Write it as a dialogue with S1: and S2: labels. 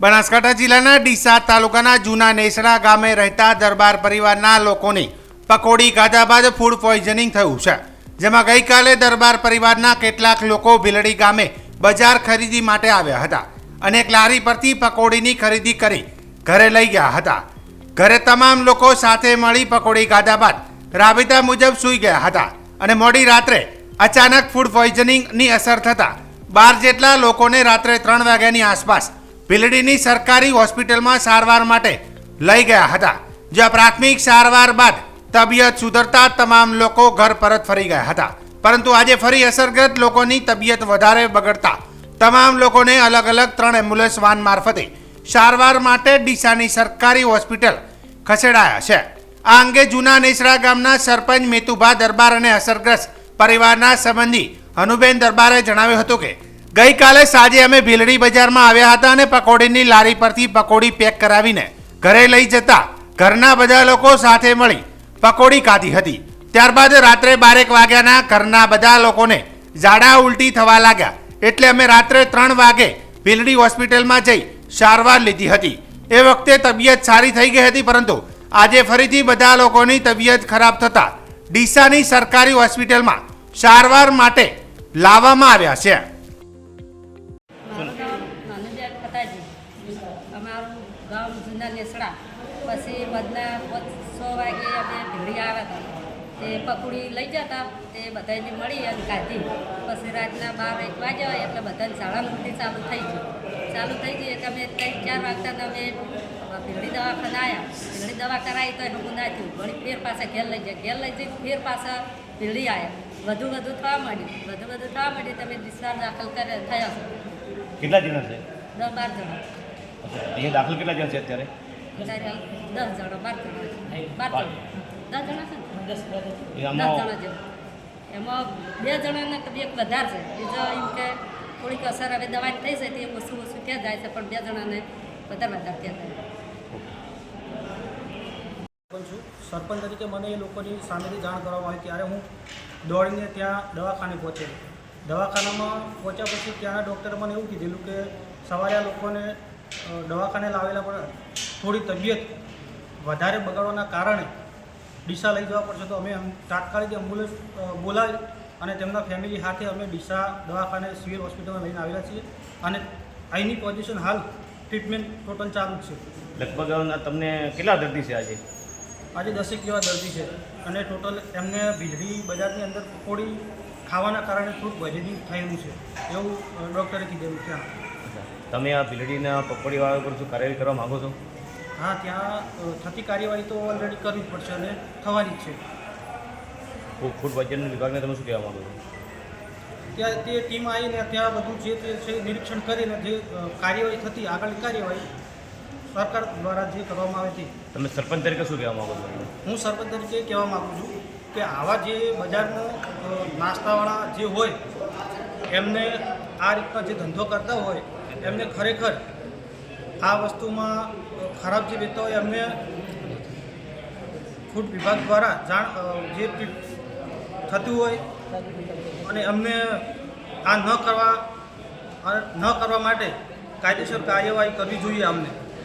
S1: બનાસકાંઠા જિલ્લાના ડીસા તાલુકાના જૂના નેસડા ગામે રહેતા દરબાર પરિવારના લોકોની પકોડી ખાધા બાદ ફૂડ પોઈઝનિંગ થયું છે, જેમાં ગઈકાલે દરબાર પરિવારના કેટલાક લોકો ભીલડી ગામે બજાર ખરીદી માટે આવ્યા હતા અને એક લારી પરથી પકોડીની ખરીદી કરી ઘરે લઈ ગયા હતા. ઘરે તમામ લોકો સાથે મળી પકોડી ખાધા બાદ રાબેતા મુજબ સૂઈ ગયા હતા અને મોડી રાત્રે અચાનક ફૂડ પોઈઝનિંગની અસર થતાં બાર જેટલા લોકોને રાત્રે ત્રણ વાગ્યાની આસપાસ ભીલડીની સરકારી હોસ્પિટલમાં સારવાર માટે લઈ ગયા હતા, જ્યાં પ્રાથમિક સારવાર બાદ તબિયત સુધરતા તમામ લોકો ઘર પરત ફરી ગયા હતા. પરંતુ આજે ફરી અસરગ્રસ્ત લોકોની તબિયત વધારે બગડતા તમામ લોકોને અલગ અલગ ત્રણ એમ્બ્યુલન્સ વાન મારફતે સારવાર માટે ડીસાની સરકારી હોસ્પિટલ ખસેડાયા છે. આ અંગે જૂના નેસરા ગામના સરપંચ મેતુભા દરબાર અને અસરગ્રસ્ત પરિવારના સંબંધી હનુબેન દરબારે જણાવ્યું હતું કે ગઈકાલે સાંજે અમે ભીલડી બજારમાં આવ્યા હતા અને પકોડીની લારી પરથી પકોડી પેક કરાવીને ઘરે લઈ જતા ઘરના બધા લોકો સાથે મળી પકોડી ખાધી હતી. ત્યારબાદ રાત્રે બારેક વાગ્યાના ઘરના બધા લોકોને ઝાડા ઉલટી થવા લાગ્યા. એટલે અમે રાત્રે ત્રણ વાગે ભીલડી હોસ્પિટલમાં જઈ સારવાર લીધી હતી. એ વખતે તબિયત સારી થઈ ગઈ હતી, પરંતુ આજે ફરીથી બધા લોકોની તબિયત ખરાબ થતાં ડીસાની સરકારી હોસ્પિટલમાં સારવાર માટે લાવવામાં આવ્યા છે.
S2: જૂના નેસડા. પછી બદના સો વાગે અમે ભીડી આવ્યા હતા. તે પકોડી લઈ જતા તે બધાને મળી અને ખાધી. પછી રાતના બાર એક વાગ્યા હોય એટલે બધાને શાળા મૂર્તિ ચાલુ થઈ ગઈ ચાલુ થઈ ગઈ એટલે અમે ત્રણ ચાર વાગતા અમે ભીડી દવાખાને આવ્યા ભીલડી દવા કરાવી તો એનું ના થયું. વળી ફેર પાછા ઘેર લઈ ગયા ઘેર લઈ જઈ ફેર પાછા ભીડી આવ્યા વધુ વધુ થવા માંડ્યું. વધુ વધુ થવા માંડ્યું તમે ડિસ્ચાર્જ દાખલ કરે થયા.
S3: કેટલા જણા છે
S2: દસ બાર જણા.
S3: અહીંયા દાખલ કેટલા જણ છે અત્યારે? એ
S2: એમાં બે જણાને તબિયત વધારે છે. બીજો એમ કે થોડીક અસર હવે દવાની થઈ જાય તે ઓછું ઓછું ત્યાં જાય છે પણ બે જણાને વધારે વધારે ત્યાં જાય.
S4: છું સરપંચ તરીકે મને એ લોકોની સામેથી જાણ કરવામાં આવી ત્યારે હું દોડીને ત્યાં દવાખાને પહોંચેલો દવાખાનામાં પહોંચ્યા પછી ત્યાંના ડૉક્ટરે મને એવું કીધેલું કે સવારે આ લોકોને દવાખાને લાવેલા પણ થોડી તબિયત વધારે બગાડવાના કારણે ડીસા લઈ જવા પડશે. તો અમે તાત્કાલિક એમ્બ્યુલન્સ બોલાવી અને તેમના ફેમિલી સાથે અમે ડીસા દવાખાને સિવિલ હોસ્પિટલમાં લઈને આવેલા છીએ અને અહીંની પોઝિશન હાલ ટ્રીટમેન્ટ ટોટલ ચાલુ છે.
S3: લગભગ તમને કેટલા દર્દી છે આજે?
S4: આજે દસેક જેવા દર્દી છે અને ટોટલ એમને વીજળી બજારની અંદર પકોડી ખાવાના કારણે થોડુંક વજની થયેલું છે. એવું ડૉક્ટરે કીધેલું ત્યાં
S3: તમે આ ભીલડીના પકોડીવાળા પર શું કાર્યવાહી કરવા માગો છો?
S4: હા ત્યાં થતી કાર્યવાહી તો ઓલરેડી કરવી જ પડશે અને થવાની જ છે.
S3: ફૂડ ફૂડ વિભાગને તમે શું કહેવા માગો છો?
S4: ત્યાં તે ટીમ આવીને ત્યાં બધું જે તે છે નિરીક્ષણ કરીને જે કાર્યવાહી થતી આગળની કાર્યવાહી સરકાર દ્વારા જે કરવામાં આવે તે.
S3: તમે સરપંચ તરીકે શું કહેવા માગો છો?
S4: હું સરપંચ તરીકે કહેવા માગું છું કે આવા જે બજારમાં નાસ્તાવાળા જે હોય એમને આ રીતના જે ધંધો કરતા હોય એમને ખરેખર આ વસ્તુમાં ખરાબ જે વેચતા હોય, એમને ફૂડ વિભાગ દ્વારા જાણ જે થતું હોય અને અમને આ ન કરવા ન કરવા માટે કાયદેસર કાર્યવાહી કરવી જોઈએ અમને